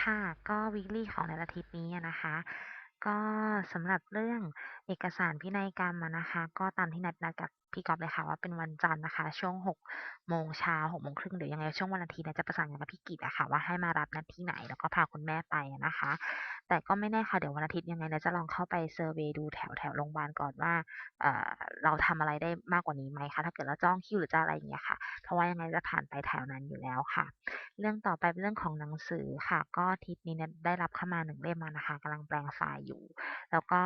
ค่ะก็ weekly ของในอาทิตย์นี้อะนะคะ ก็สำหรับเรื่องเอกสารพินัยกรรมอะนะคะ ก็ตามที่นัดนัดกับพี่ก๊อฟเลยค่ะว่าเป็นวันจันทร์นะคะ ช่วง 6 โมงเช้า 6 โมงครึ่งเดี๋ยวยังไงช่วงวันอาทิตย์เนี่ยจะประสานงานกับพี่กิตอะค่ะว่าให้มารับนัดที่ไหนแล้วก็พาคุณแม่ไปอะนะคะ แต่ก็ไม่แน่ค่ะเดี๋ยววันอาทิตย์ยังไงนัดจะลองเข้าไปเซอร์เวย์ดูแถวแถวโรงพยาบาลก่อนว่าเอ่อเราทำอะไรได้มากกว่านี้ไหมคะถ้าเกิดเราจองคิวหรือจะอะไรอย่างเงี้ยค่ะ เพราะว่ายังไงจะผ่านไปแถวนั้นอยู่แล้วค่ะ เรื่องต่อไปเป็นเรื่องของหนังสือค่ะ ก็ทิตย์นี้เนัดได้รับเข้ามา1เล่มอะนะคะกำลังแปลงไฟล์อยู่ แล้วก็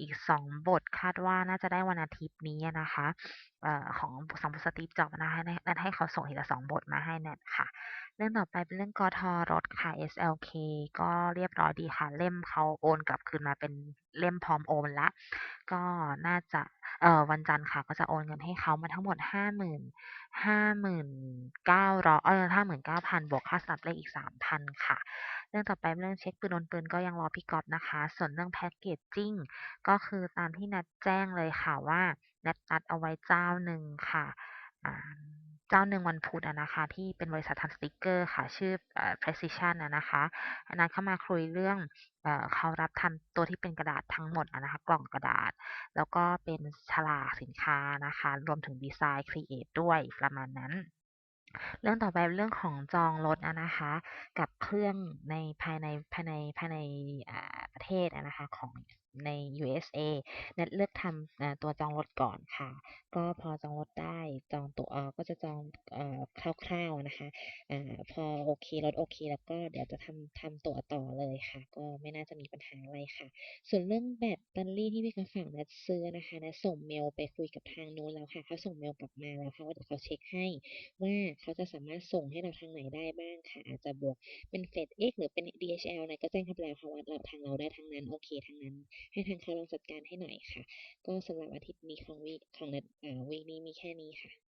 อีก2บทคาดว่าน่าจะได้วันอาทิตย์นี้นะคะเอ่อของ2บท Steve Jobs นะคะนัดให้เขาส่งทีละ2บทมาให้นัดค่ะ เรื่องต่อไปเป็นเรื่องกท.รถค่ะ SLK ก็เรียบร้อยดีค่ะเล่มเขาโอนกลับคืนมาเป็นเล่มพร้อมโอนแล้วก็น่าจะเอ่อวันจันทร์ค่ะ ก็จะโอนเงินให้เขามาทั้งหมดห้าหมื่น ห้าหมื่นเก้าร้อยเออห้าหมื่นเก้าพันบวกค่าสับเลขอีกสามพันค่ะ เรื่องต่อไปเรื่องเช็คปืนโอนปืนก็ยังรอพี่ก๊อฟนะคะ ส่วนเรื่องแพ็กเกจจิ้งก็คือตามที่นัดแจ้งเลยค่ะว่านัดนัดเอาไว้เจ้าหนึ่งค่ะอ่า เจ้าหนึ่งวันพุธอะนะคะที่เป็นบริษัททำสติกเกอร์ค่ะ ชื่อเอ่อ Precision อะนะคะนัดเข้ามาคุยเรื่องเอ่อเขารับทำตัวที่เป็นกระดาษทั้งหมดอะนะคะ กล่องกระดาษ แล้วก็เป็นฉลากสินค้านะคะ รวมถึงดีไซน์ครีเอตด้วยประมาณนั้น เรื่องต่อไปเป็นเรื่องของจองรถอะนะคะ กับเครื่องในภายในภายในภายในอ่าประเทศอะนะคะของ ใน USA นัดเลือกทำตัวจองรถก่อนค่ะ ก็พอจองรถได้จองตัวก็จะจองอคร่าวๆนะคะอ่าพอโอเครถโอเคแล้วก็เดี๋ยวจะทำทำตัวต่อเลยค่ะ ก็ไม่น่าจะมีปัญหาอะไรค่ะ ส่วนเรื่องแบตเตอรี่ที่พี่ก๊อฟฝากนัดซื้อนะคะนัดส่งเมลไปคุยกับทางนู้นแล้วค่ะเขาส่งเมลกลับมาแล้วค่ะว่าเดี๋ยวเขาเช็กให้ว่าเขาจะสามารถส่งให้เราทางไหนได้บ้างค่ะ อาจจะบวกเป็น FedEx หรือเป็น DHL นัดก็แจ้งเขาไปแล้วค่ะว่าเราทางเราได้ทั้งนั้นโอเคทั้งนั้นให้ทางเขาลองจัดการให้หน่อยค่ะ ก็สำหรับอาทิตย์นี้ของวีของนัดวีนี้มีแค่นี้ค่ะ